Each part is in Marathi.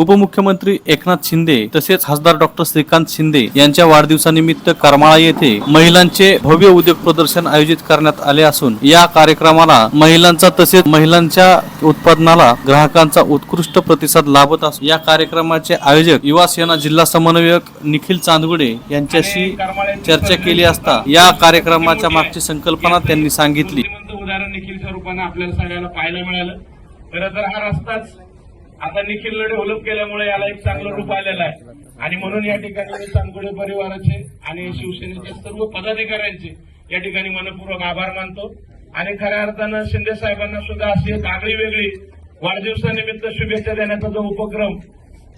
उपमुख्यमंत्री एकनाथ शिंदे तसेच खासदार डॉक्टर श्रीकांत शिंदे यांच्या वाढदिवसानिमित्त करमाळा येथे महिलांचे भव्य उद्योग प्रदर्शन आयोजित करण्यात आले असून या कार्यक्रमाला महिलांचा तसेच महिलांच्या उत्पादनाला ग्राहकांचा उत्कृष्ट प्रतिसाद लाभत असून या कार्यक्रमाचे आयोजक युवा सेना जिल्हा समन्वयक निखिल चांदगुडे यांच्याशी चर्चा केली असता या कार्यक्रमाच्या मागची संकल्पना त्यांनी सांगितली. उदाहरण निखिलच्या रूपाने आपल्याला सगळ्याला पाहायला मिळालं. खरं तर हा रस्ताच आता निखिलनं डेव्हलप केल्यामुळे याला एक चांगलं रूप आलेलं आहे. आणि म्हणून या ठिकाणी मी परिवाराचे आणि शिवसेनेचे सर्व पदाधिकाऱ्यांचे या ठिकाणी मनपूर्वक आभार मानतो. आणि खऱ्या अर्थानं शिंदे साहेबांना सुद्धा अशी एक आगळी वेगळी वाढदिवसानिमित्त शुभेच्छा देण्याचा जो उपक्रम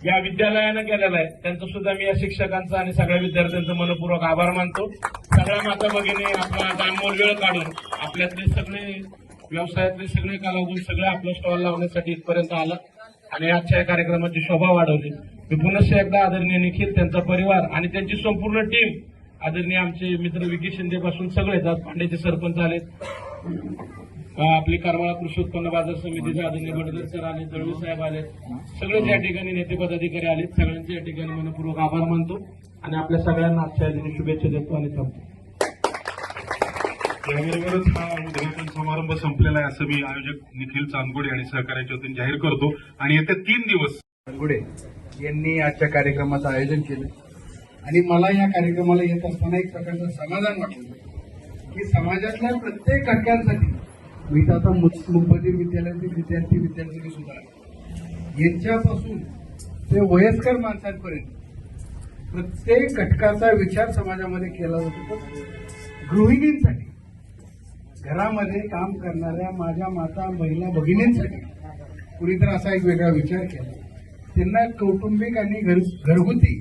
या विद्यालयानं केलेला आहे त्यांचं सुद्धा मी या शिक्षकांचा आणि सगळ्या विद्यार्थ्यांचं मनपूर्वक आभार मानतो. सगळ्या माता भगिनी आपला दामोल वेळ काढून आपल्यातले सगळे व्यवसायातले सगळे कलागुण सगळे आपलं स्टॉल लावण्यासाठी इथपर्यंत आलं. आणि आजच्या या कार्यक्रमाची शोभा वाढवली. मी पुनश्च एकदा आदरणीय निखिल त्यांचा परिवार आणि त्यांची संपूर्ण टीम आदरणीय आमचे मित्र विकी शिंदे पासून सगळे आज पांडेचे सरपंच आलेत आपली करमाळा कृषी उत्पन्न बाजार समितीचे आदरणीय बडकर सर आले दळवी साहेब आले. सगळेच या ठिकाणी नेते पदाधिकारी आले. सगळ्यांचे या ठिकाणी मनपूर्वक आभार मानतो आणि आपल्या सगळ्यांना आजच्या दिनी शुभेच्छा देतो आणि थांबतो. याबरोबरच हा उद्घाटन समारंभ संपलेला आहे असं मी आयोजक निखिल चांदगुडे आणि सहकार्याच्या वतीने जाहीर करतो. आणि येत्या तीन दिवस चांदगुडे यांनी आजच्या कार्यक्रमाचं आयोजन केलं. आणि मला या कार्यक्रमाला येत असताना एक प्रकारचं समाधान वाटलं. की समाजातल्या प्रत्येक घटकांसाठी मी तर आता मुंबई विद्यालयातील विद्यार्थी विद्यार्थिनी सुद्धा यांच्यापासून ते वयस्कर माणसांपर्यंत प्रत्येक घटकाचा विचार समाजामध्ये केला जातो. गृहिणींसाठी घरामध्ये काम करणाऱ्या माझ्या माता महिला भगिनींसाठी. कुणीतर असा एक वेगळा विचार केला. त्यांना कौटुंबिक आणि घर घरगुती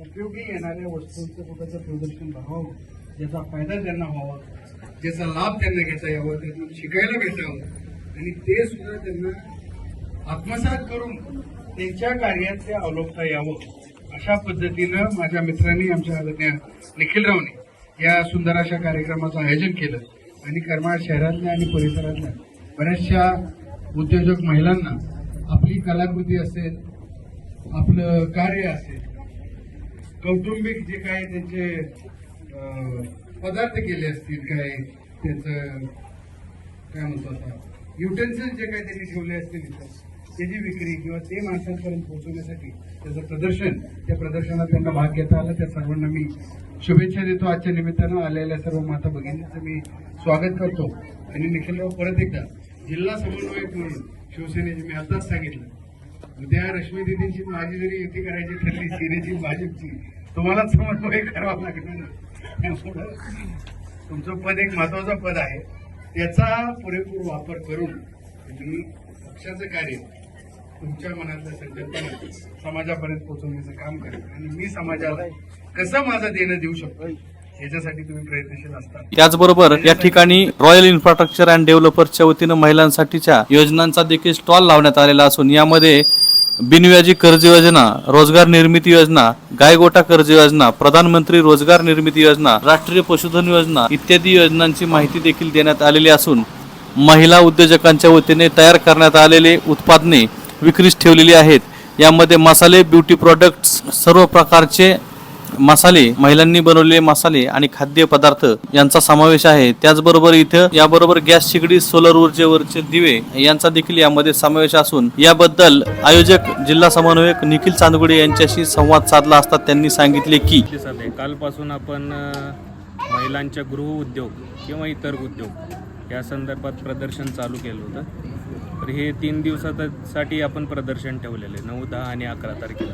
उपयोगी येणाऱ्या वस्तूंचं कुठंचं प्रदर्शन भरावं ज्याचा फायदा त्यांना व्हावा ज्याचा लाभ त्यांना घेता यावा त्यांना शिकायला भेटावं आणि ते सुद्धा त्यांना आत्मसात करून त्यांच्या कार्यात ते अवलोकता यावं अशा पद्धतीनं माझ्या मित्रांनी आमच्या आदरणीय निखिलरावने या सुंदर अशा कार्यक्रमाचं आयोजन केलं. आणि करमाळ शहरातल्या आणि परिसरातल्या बऱ्याचशा उद्योजक महिलांना आपली कलाकृती असेल आपलं कार्य असेल कौटुंबिक जे काय त्यांचे पदार्थ केले असतील काय त्याचं काय म्हणतो आता युटेन्सिल्स जे काही त्यांनी ठेवले असतील इथं. त्याची विक्री किंवा ते माणसांपर्यंत पोहोचवण्यासाठी त्याचं प्रदर्शन त्या प्रदर्शनात त्यांना भाग घेता आला. त्या सर्वांना मी शुभेच्छा देतो. आजच्या निमित्तानं आलेल्या सर्व माता भगिनींचं मी स्वागत करतो. आणि निखिलराव परत एकदा जिल्हा समन्वयक म्हणून शिवसेनेचे मी आताच सांगितलं. उद्या रश्मी दिदींची माझी जरी युती करायची ठरली सेनेची भाजपची तुम्हालाच समन्वय करावा लागणार ना? त्यामुळं तुमचं पद एक महत्वाचं पद आहे. त्याचा पुरेपूर वापर करून तुम्ही पक्षाचं कार्य तुमच्या मनातल्या संकल्पना समाजापर्यंत पोहोचवण्याचं काम करेल. आणि मी समाजाला कसं माझं देणं देऊ शकतो याच्यासाठी तुम्ही प्रयत्नशील असता. त्याचबरोबर या ठिकाणी रॉयल इन्फ्रास्ट्रक्चर अँड डेव्हलपर्सच्या वतीनं महिलांसाठीच्या योजनांचा देखील स्टॉल लावण्यात आलेला असून यामध्ये बिनव्याजी कर्ज योजना रोजगार निर्मिती योजना गायगोटा कर्ज योजना प्रधानमंत्री रोजगार निर्मिती योजना राष्ट्रीय पशुधन योजना इत्यादी योजनांची माहिती देखील देण्यात आलेली असून महिला उद्योजकांच्या वतीने तयार करण्यात आलेले उत्पादने विक्रीस ठेवलेली आहेत. यामध्ये मसाले ब्युटी प्रॉडक्ट्स सर्व प्रकारचे मसाले महिलांनी बनवलेले मसाले आणि खाद्यपदार्थ यांचा समावेश आहे. त्याचबरोबर इथं याबरोबर गॅस शिगडी सोलर ऊर्जेवरचे दिवे यांचा देखील यामध्ये समावेश असून याबद्दल आयोजक जिल्हा समन्वयक निखिल चांदगुडे यांच्याशी संवाद साधला असता त्यांनी सांगितले की आहे कालपासून आपण महिलांच्या गृह उद्योग किंवा इतर उद्योग या संदर्भात प्रदर्शन चालू केलं होतं. तर हे तीन दिवसासाठी आपण प्रदर्शन ठेवलेलं आहे. नऊ दहा आणि अकरा तारखेला.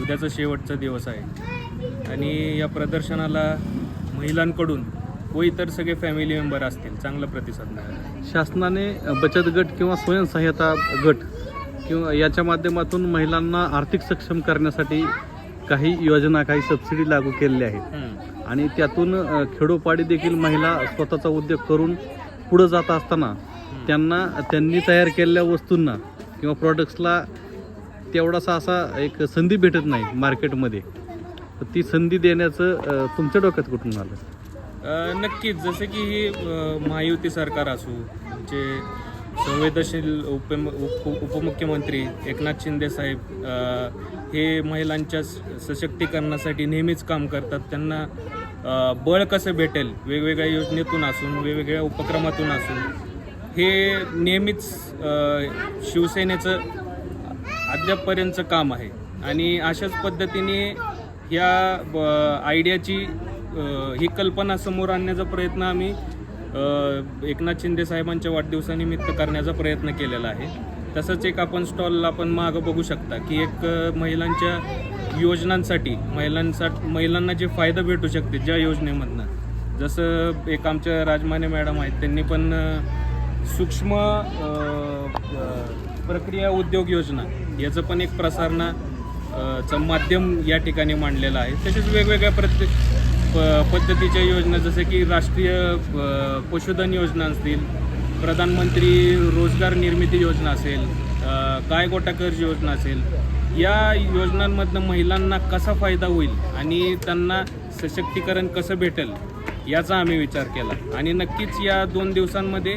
उद्याचा शेवटचा दिवस आहे. आणि या प्रदर्शनाला महिलांकडून व इतर सगळे फॅमिली मेंबर असतील. चांगला प्रतिसाद मिळाला. शासनाने बचत गट किंवा स्वयंसहाय्यता गट किंवा याच्या माध्यमातून महिलांना आर्थिक सक्षम करण्यासाठी काही योजना काही सबसिडी लागू केलेल्या आहेत. आणि त्यातून खेडोपाडी देखील महिला स्वतःचा उद्योग करून पुढे जात असताना त्यांना त्यांनी तयार केलेल्या वस्तूंना किंवा प्रॉडक्ट्सला तेवढासा असा एक संधी भेटत नाही मार्केटमध्ये ती संधी देण्याचं तुमच्या डोक्यात कुठून आलं? नक्कीच. जसं की ही महायुती सरकार असू जे संवेदनशील उप उप उपमुख्यमंत्री एकनाथ शिंदे साहेब हे महिलांच्या स- सशक्तीकरणासाठी नेहमीच काम करतात. त्यांना बळ कसं भेटेल? वेगवेगळ्या योजनेतून असून वेगवेगळ्या उपक्रमातून असून हे नेहमीच शिवसेनेचं अद्यापपर्यंतचं काम आहे. आणि अशाच पद्धतीने या ब- आयडियाची ही कल्पना समोर आणण्याचा प्रयत्न आम्ही एकनाथ शिंदे साहेबांच्या वाढदिवसानिमित्त करण्याचा प्रयत्न केलेला आहे. तसंच एक आपण स्टॉल आपण मागं बघू शकता की एक महिलांच्या योजनांसाठी महिलांसाठी महिलांना जे फायदा भेटू शकते ज्या योजनेमधनं. जसं एक आमच्या राजमाने मॅडम आहेत त्यांनी पण सूक्ष्म प्रक्रिया उद्योग योजना. याचं पण एक प्रसारणा चं माध्यम या ठिकाणी मांडलेलं आहे. तसेच वेगवेगळ्या प्रत्येक प- पद्धतीच्या योजना जसे की राष्ट्रीय पशुधन योजना असतील प्रधानमंत्री रोजगार निर्मिती योजना असेल काय गोटा कर्ज योजना असेल या योजनांमधनं महिलांना कसा फायदा होईल आणि त्यांना सशक्तीकरण कसं भेटेल याचा आम्ही विचार केला. आणि नक्कीच या दोन दिवसांमध्ये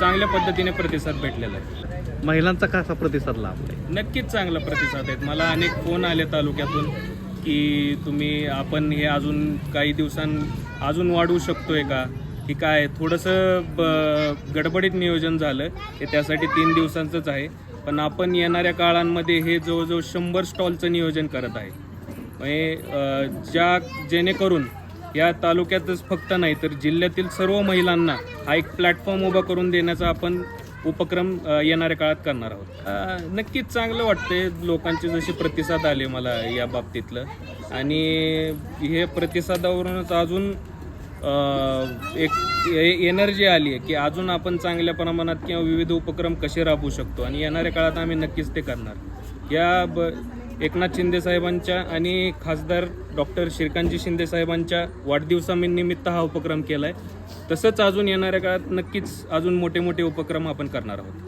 चांगल्या पद्धतीने प्रतिसाद भेटलेला आहे. महिलांचा कसा प्रतिसाद लाभलाय? नक्कीच चांगला प्रतिसाद आहेत मला अनेक फोन आले तालुक्यातून की तुम्ही आपण हे अजून काही दिवसां अजून वाढवू शकतोय का? की काय? थोडंसं ब गडबडीत नियोजन झालं हे त्यासाठी तीन दिवसांचंच आहे. पण आपण येणाऱ्या काळांमध्ये हे जवळजवळ शंभर स्टॉलचं नियोजन करत आहे. म्हणजे अ, ज्या जेणेकरून या तालुक्यातच फक्त नाही तर जिल्ह्यातील सर्व महिलांना हा एक प्लॅटफॉर्म उभा करून देण्याचा आपण उपक्रम येणाऱ्या काळात करणार आहोत. नक्कीच चांगलं वाटतंय लोकांचे जसे प्रतिसाद आले मला या बाबतीतलं. आणि हे प्रतिसादावरूनच अजून एक एनर्जी आली आहे की अजून आपण चांगल्या प्रमाणात किंवा विविध उपक्रम कसे राबवू शकतो आणि येणाऱ्या काळात आम्ही नक्कीच ते करणार. या ब एकनाथ शिंदे साहेबांच्या आणि खासदार डॉक्टर श्रीकांतजी शिंदे साहेबांच्या वाढदिवसानिमित्त हा उपक्रम केला आहे तसंच अजून येणाऱ्या काळात नक्कीच अजून मोठे मोठे उपक्रम आपण करणार आहोत.